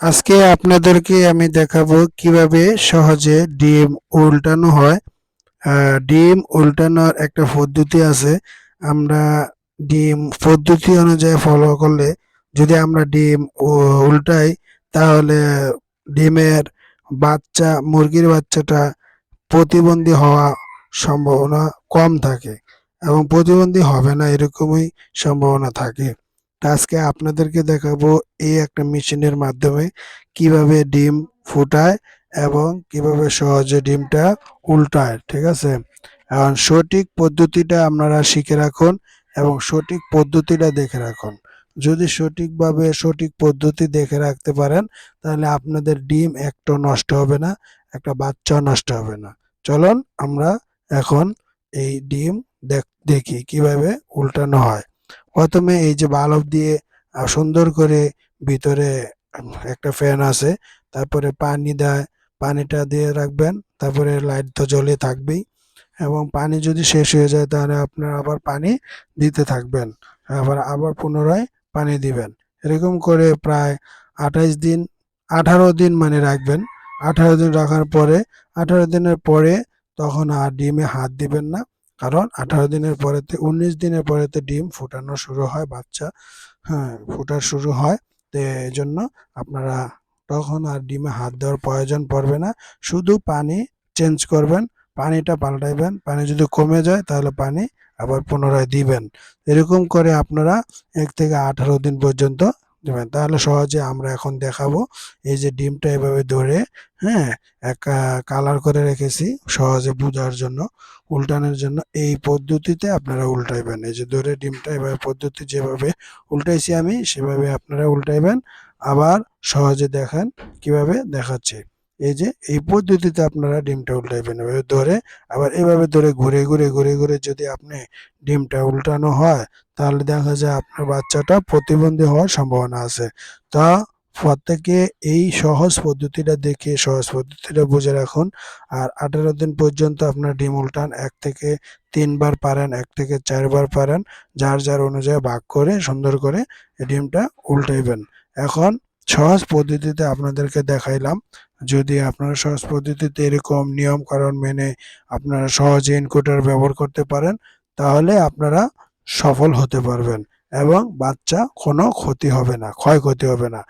আজকে আপনাদেরকে আমি দেখাবো কীভাবে সহজে ডিম উল্টানো হয়। ডিম উল্টানোর একটা পদ্ধতি আছে। আমরা ডিম পদ্ধতি অনুযায়ী ফলো করলে যদি আমরা ডিম উল্টাই, তাহলে ডিমের বাচ্চা, মুরগির বাচ্চাটা প্রতিবন্ধী হওয়া সম্ভাবনা কম থাকে এবং প্রতিবন্ধী হবে না, এরকমই সম্ভাবনা থাকে। আজকে আপনাদেরকে দেখাবো এই একটা মেশিনের মাধ্যমে কীভাবে ডিম ফুটায় এবং কীভাবে সহজে ডিমটা উল্টায়, ঠিক আছে? এখন সঠিক পদ্ধতিটা আপনারা শিখে রাখুন এবং সঠিক পদ্ধতিটা দেখে রাখুন। যদি সঠিকভাবে সঠিক পদ্ধতি দেখে রাখতে পারেন, তাহলে আপনাদের ডিম একটা নষ্ট হবে না, একটা বাচ্চাও নষ্ট হবে না। চলুন আমরা এখন এই ডিম দেখি কীভাবে উল্টানো হয়। প্রথমে এই যে বাল্ব দিয়ে সুন্দর করে ভিতরে একটা ফ্যান আছে, তারপরে পানি দেয়, পানিটা দিয়ে রাখবেন, তারপরে লাইট তো জ্বলে থাকবেই, এবং পানি যদি শেষ হয়ে যায় তাহলে আপনার আবার পানি দিতে থাকবেন, আবার আবার পুনরায় পানি দিবেন। এরকম করে প্রায় আঠাইশ দিন, আঠারো দিন মানে রাখবেন। আঠারো দিন রাখার পরে, আঠারো দিনের পরে তখন আর ডিমে হাত দিবেন না। কারণ আঠারো দিনের পরেতে, উনিশ দিনের পরেতে ডিম ফুটানো শুরু হয় বাচ্চা। হ্যাঁ ফুটা শুরু হয়। তো এই জন্য আপনারা তখন আর ডিমে হাত দেওয়ার প্রয়োজন পড়বে না। শুধু পানি চেঞ্জ করবেন, পানিটা পাল্টাইবেন। পানি যদি কমে যায় তাহলে পানি আবার পুনরায় দিবেন। এরকম করে আপনারা এক থেকে আঠারো দিন পর্যন্ত তাহলে সহজে আমরা এখন দেখাবো। এই যে ডিমটা এভাবে ধরে হ্যাঁ এক কালার করে রেখেছি সহজে বোঝার জন্য, উল্টানোর জন্য। এই পদ্ধতিতে আপনারা উল্টাইবেন। এই যে ধরে ডিমটা এভাবে পদ্ধতি যেভাবে উল্টাইছি আমি, সেভাবে আপনারা উল্টাইবেন। আবার সহজে দেখেন কীভাবে দেখাচ্ছে। এই যে, এই পদ্ধতিতে আপনারা ডিমটা উল্টাইবেন। এভাবে ধরে আবার এভাবে ধরে ঘুরে ঘুরে ঘুরে ঘুরে যদি আপনি ডিমটা উল্টানো হয়, তাহলে দেখা যায় আপনার বাচ্চাটা প্রতিবন্ধী হওয়ার সম্ভাবনা আছে। তা প্রত্যেকে এই সহজ পদ্ধতিটা দেখে, সহজ পদ্ধতিটা বুঝে রাখুন। আর আঠারো দিন পর্যন্ত আপনার ডিম উল্টান, এক থেকে তিনবার পারেন, এক থেকে চারবার পারেন, যার যার অনুযায়ী ভাগ করে, সুন্দর করে ডিমটা উল্টাইবেন। এখন সহজ পদ্ধতিতে আপনাদেরকে দেখাইলাম। যদি আপনারা সহজ পদ্ধতিতে এরকম নিয়ম কারণ মেনে আপনারা সহজে ইনকুটার ব্যবহার করতে পারেন, তাহলে আপনারা সফল হতে পারবেন এবং বাচ্চা কোনো ক্ষতি হবে না, ক্ষয়ক্ষতি হবে না।